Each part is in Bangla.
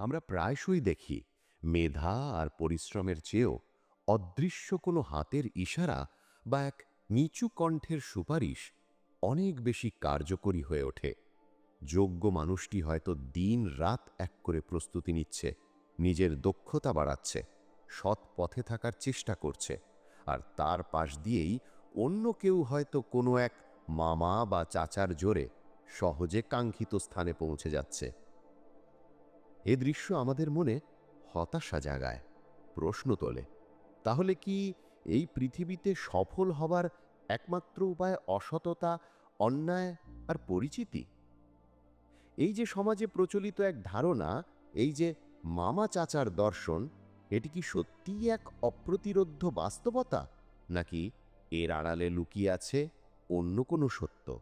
আমরা প্রায়শই দেখি, মেধা আর পরিশ্রমের চেয়েও অদৃশ্য কোনো হাতের ইশারা বা এক নিচু কণ্ঠের সুপারিশ অনেক বেশি কার্যকরী হয়ে ওঠে। যোগ্য মানুষটি হয়তো দিন রাত এক করে প্রস্তুতি নিচ্ছে, নিজের দক্ষতা বাড়াচ্ছে, সৎ পথে থাকার চেষ্টা করছে, আর তার পাশ দিয়েই অন্য কেউ হয়তো কোনো এক মামা বা চাচার জোরে সহজে কাঙ্ক্ষিত স্থানে পৌঁছে যাচ্ছে। এ দৃশ্য আমাদের মনে হতাশা জাগায়, প্রশ্ন তোলে। তাহলে কি এই পৃথিবীতে সফল হবার একমাত্র উপায় অসততা, অন্যায় আর পরিচিতি? এই যে সমাজে প্রচলিত এক ধারণা, এই যে মামা চাচার দর্শন, এটি কি সত্যিই এক অপ্রতিরোধ্য বাস্তবতা, নাকি এর আড়ালে লুকিয়ে আছে অন্য কোনো সত্য?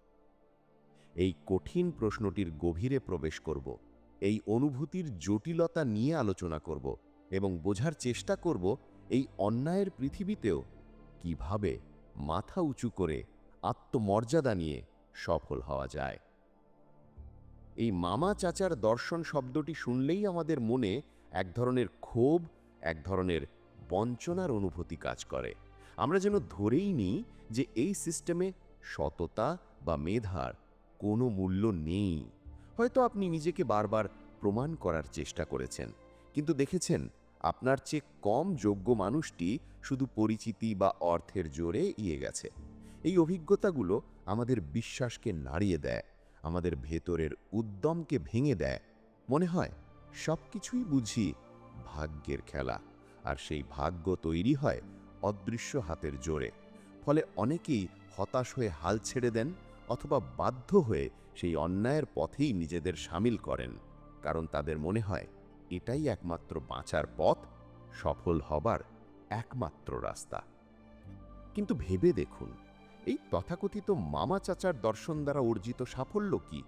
এই কঠিন প্রশ্নটির গভীরে প্রবেশ করব। এই অনুভূতির জটিলতা নিয়ে আলোচনা করব এবং বোঝার চেষ্টা করব এই অন্যায়ের পৃথিবীতেও কীভাবে মাথা উঁচু করে আত্মমর্যাদা নিয়ে সফল হওয়া যায়। এই মামা চাচার দর্শন শব্দটি শুনলেই আমাদের মনে এক ধরনের ক্ষোভ, এক ধরনের বঞ্চনার অনুভূতি কাজ করে। আমরা যেন ধরেই নিই যে এই সিস্টেমে সততা বা মেধার কোনো মূল্য নেই। হয়তো আপনি নিজেকে বারবার প্রমাণ করার চেষ্টা করেছেন। কিন্তু দেখেছেন, আপনার চেয়ে কম যোগ্য মানুষটি শুধু পরিচিতি বা অর্থের জোরে ইয়ে গেছে। এই অভিজ্ঞতাগুলো আমাদের বিশ্বাসকে নাড়িয়ে দেয়, আমাদের ভেতরের উদ্যমকে ভেঙে দেয়। মনে হয় সব কিছুই বুঝি ভাগ্যের খেলা, আর সেই ভাগ্য তৈরি হয় অদৃশ্য হাতের জোরে। ফলে অনেকেই হতাশ হয়ে হাল ছেড়ে দেন অথবা বাধ্য হয়ে সেই অন্যায়ের পথেই নিজেদের সামিল করেন, কারণ তাদের মনে হয় এটাই একমাত্র বাঁচার পথ, সফল হবার একমাত্র রাস্তা। কিন্তু ভেবে দেখুন, এই তথাকথিত মামা চাচার দর্শন দ্বারা অর্জিত সাফল্য কি?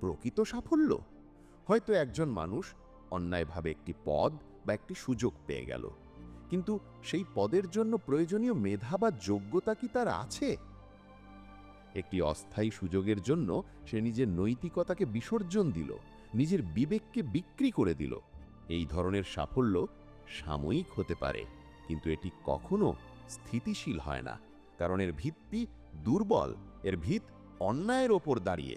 প্রকৃত সাফল্য? হয়তো একজন মানুষ অন্যায়ভাবে একটি পদ বা একটি সুযোগ পেয়ে গেল, কিন্তু সেই পদের জন্য প্রয়োজনীয় মেধা বা যোগ্যতা কি তার আছে? একটি অস্থায়ী সুযোগের জন্য সে নিজের নৈতিকতাকে বিসর্জন দিল, নিজের বিবেককে বিক্রি করে দিল। এই ধরনের সাফল্য সাময়িক হতে পারে, কিন্তু এটি কখনো স্থিতিশীল হয় না, কারণ এর ভিত্তি দুর্বল, এর ভিত অন্যায়ের ওপর দাঁড়িয়ে।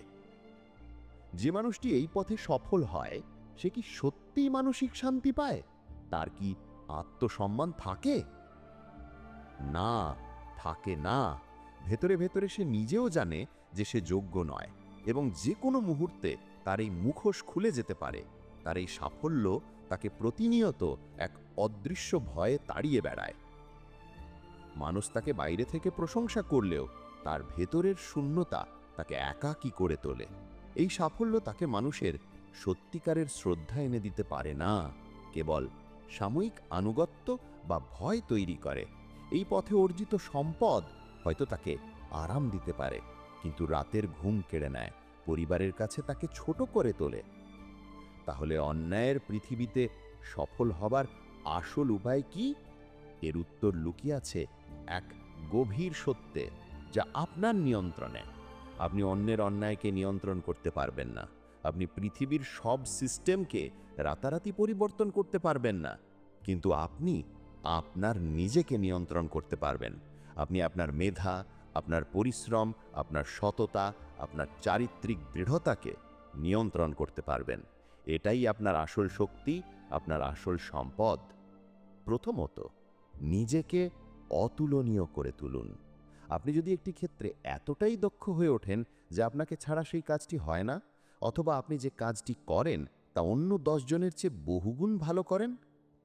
যে মানুষটি এই পথে সফল হয়, সে কি সত্যিই মানসিক শান্তি পায়? তার কি আত্মসম্মান থাকে? না থাকে না। ভেতরে ভেতরে সে নিজেও জানে যে সে যোগ্য নয় এবং যে কোনো মুহূর্তে তার এই মুখোশ খুলে যেতে পারে। তার এই সাফল্য তাকে প্রতিনিয়ত এক অদৃশ্য ভয়ে তাড়িয়ে বেড়ায়। মানুষ তাকে বাইরে থেকে প্রশংসা করলেও তার ভেতরের শূন্যতা তাকে একাকী করে তোলে। এই সাফল্য তাকে মানুষের সত্যিকারের শ্রদ্ধা এনে দিতে পারে না, কেবল সাময়িক আনুগত্য বা ভয় তৈরি করে। এই পথে অর্জিত সম্পদ হয়তো তাকে আরাম দিতে পারে, কিন্তু রাতের ঘুম কেড়ে নেয়, পরিবারের কাছে তাকে ছোট করে তোলে। তাহলে অন্যায়ের পৃথিবীতে সফল হবার আসল উপায় কি? এর উত্তর লুকিয়ে আছে এক গভীর সত্যে, যা আপনার নিয়ন্ত্রণে। আপনি অন্যের অন্যায়কে নিয়ন্ত্রণ করতে পারবেন না। আপনি পৃথিবীর সব সিস্টেমকে রাতারাতি পরিবর্তন করতে পারবেন না। কিন্তু আপনি আপনার নিজেকে নিয়ন্ত্রণ করতে পারবেন। আপনি আপনার মেধা, আপনার পরিশ্রম, আপনার সততা, আপনার চারিত্রিক দৃঢ়তাকে নিয়ন্ত্রণ করতে পারবেন। এটাই আপনার আসল শক্তি, আপনার আসল সম্পদ। প্রথমত, নিজেকে অতুলনীয় করে তুলুন। আপনি যদি একটি ক্ষেত্রে এতটাই দক্ষ হয়ে ওঠেন যে আপনাকে ছাড়া সেই কাজটি হয় না, অথবা আপনি যে কাজটি করেন তা অন্য দশজনের চেয়ে বহুগুণ ভালো করেন,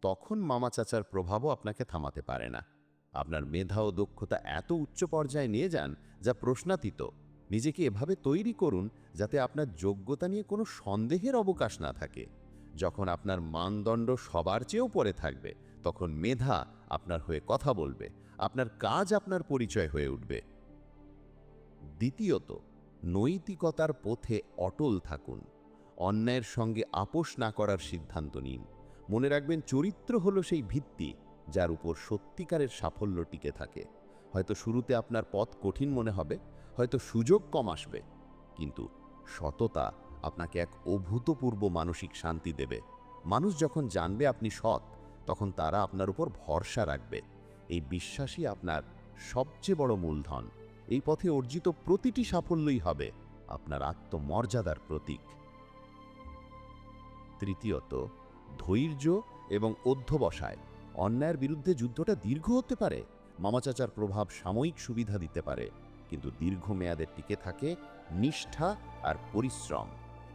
তখন মামা চাচার প্রভাবও আপনাকে থামাতে পারে না। আপনার মেধা ও দক্ষতা এত উচ্চ পর্যায়ে নিয়ে যান যা প্রশ্নাতীত। নিজেকে এভাবে তৈরি করুন যাতে আপনার যোগ্যতা নিয়ে কোনো সন্দেহের অবকাশ না থাকে। যখন আপনার মানদণ্ড সবার চেয়েও পরে থাকবে, তখন মেধা আপনার হয়ে কথা বলবে, আপনার কাজ আপনার পরিচয় হয়ে উঠবে। দ্বিতীয়ত, নৈতিকতার পথে অটল থাকুন। অন্যায়ের সঙ্গে আপোষ না করার সিদ্ধান্ত নিন। মনে রাখবেন চরিত্র হলো সেই ভিত্তি। যার উপর সত্যিকারের সাফল্য টিকে থাকে। হয়তো শুরুতে আপনার পথ কঠিন মনে হবে, হয়তো সুযোগ কম আসবে, কিন্তু সততা আপনাকে এক অভূতপূর্ব মানসিক শান্তি দেবে। মানুষ যখন জানবে আপনি সৎ, তখন তারা আপনার উপর ভরসা রাখবে। এই বিশ্বাসই আপনার সবচেয়ে বড় মূলধন। এই পথে অর্জিত প্রতিটি সাফল্যই হবে আপনার আত্মমর্যাদার প্রতীক। তৃতীয়ত, ধৈর্য এবং অধ্যবসায়। অন্যায়ের বিরুদ্ধে যুদ্ধটা দীর্ঘ হতে পারে। মামাচাচার প্রভাব সাময়িক সুবিধা দিতে পারে, কিন্তু দীর্ঘমেয়াদে টিকে থাকে নিষ্ঠা আর পরিশ্রম।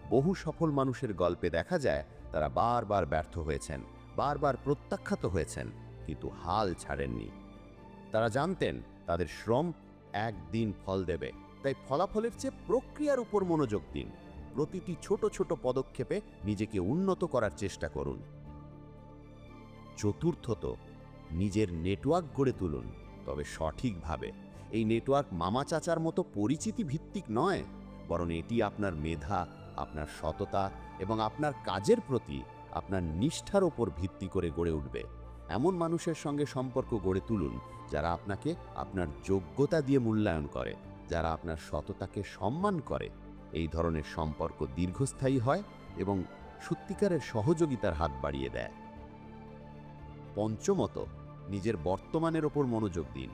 বহু সফল মানুষের গল্পে দেখা যায়, তারা বারবার ব্যর্থ হয়েছেন, বারবার প্রত্যাখ্যাত হয়েছেন, কিন্তু হাল ছাড়েননি। তারা জানতেন, তাদের শ্রম একদিন ফল দেবে। তাই ফলাফলের চেয়ে প্রক্রিয়ার উপর মনোযোগ দিন। প্রতিটি ছোট ছোট পদক্ষেপে নিজেকে উন্নত করার চেষ্টা করুন। চতুর্থত নিজের নেটওয়ার্ক গড়ে তুলুন। তবে সঠিকভাবে এই নেটওয়ার্ক মামা চাচার মতো পরিচিতি ভিত্তিক নয়, বরং এটি আপনার মেধা, আপনার সততা এবং আপনার কাজের প্রতি আপনার নিষ্ঠার ওপর ভিত্তি করে গড়ে উঠবে। এমন মানুষের সঙ্গে সম্পর্ক গড়ে তুলুন যারা আপনাকে আপনার যোগ্যতা দিয়ে মূল্যায়ন করে, যারা আপনার সততাকে সম্মান করে। এই ধরনের সম্পর্ক দীর্ঘস্থায়ী হয় এবং সত্যিকারের সহযোগিতার হাত বাড়িয়ে দেয়। পঞ্চমত, নিজের বর্তমানের ওপর মনোযোগ দিন।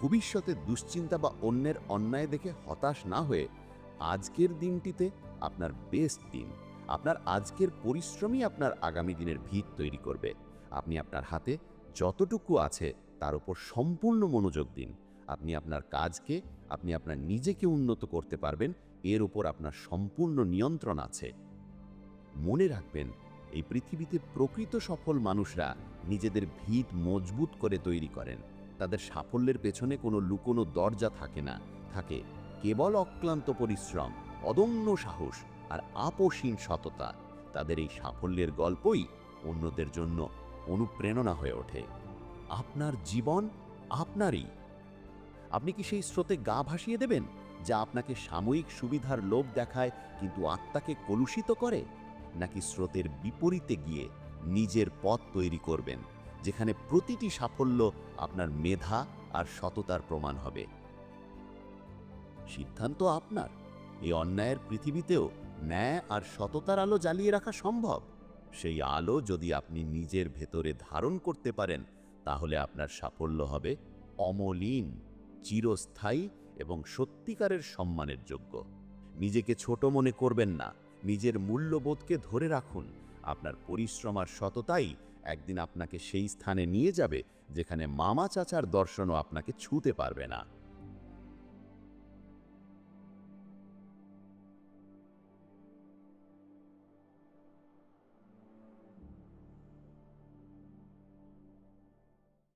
ভবিষ্যতে দুশ্চিন্তা বা অন্যের অন্যায় দেখে হতাশ না হয়ে আজকের দিনটিতে আপনার বেস্ট দিন। আপনার আজকের পরিশ্রমই আপনার আগামী দিনের ভিত তৈরি করবে। আপনি আপনার হাতে যতটুকু আছে তার উপর সম্পূর্ণ মনোযোগ দিন। আপনি আপনার কাজকে, আপনি আপনার নিজেকে উন্নত করতে পারবেন, এর উপর আপনার সম্পূর্ণ নিয়ন্ত্রণ আছে। মনে রাখবেন এই পৃথিবীতে প্রকৃত সফল মানুষরা নিজেদের ভিত মজবুত করে তৈরি করেন। তাদের সাফল্যের পেছনে কোনো লুকোনো দরজা থাকে না। থাকে কেবল অক্লান্ত পরিশ্রম, অদম্য সাহস আর আপোষহীন সততা। তাদের এই সাফল্যের গল্পই অন্যদের জন্য অনুপ্রেরণা হয়ে ওঠে। আপনার জীবন আপনারই। আপনি কি সেই স্রোতে গা ভাসিয়ে দেবেন, যা আপনাকে সাময়িক সুবিধার লোভ দেখায়, কিন্তু আত্মাকে কলুষিত করে? নাকি স্রোতের বিপরীতে গিয়ে নিজের পথ তৈরি করবেন, যেখানে প্রতিটি সাফল্য আপনার মেধা আর সততার প্রমাণ হবে। সিদ্ধান্ত আপনার। এই অন্যায়ের পৃথিবীতেও ন্যায় আর সততার আলো জ্বালিয়ে রাখা সম্ভব। সেই আলো যদি আপনি নিজের ভেতরে ধারণ করতে পারেন, তাহলে আপনার সাফল্য হবে অমলিন, চিরস্থায়ী এবং সত্যিকারের সম্মানের যোগ্য। নিজেকে ছোট মনে করবেন না। নিজের মূল্যবোধকে ধরে রাখুন। আপনার পরিশ্রম আর সততাই একদিন আপনাকে সেই স্থানে নিয়ে যাবে, যেখানে মামা চাচার দর্শনও আপনাকে ছুঁতে পারবে না।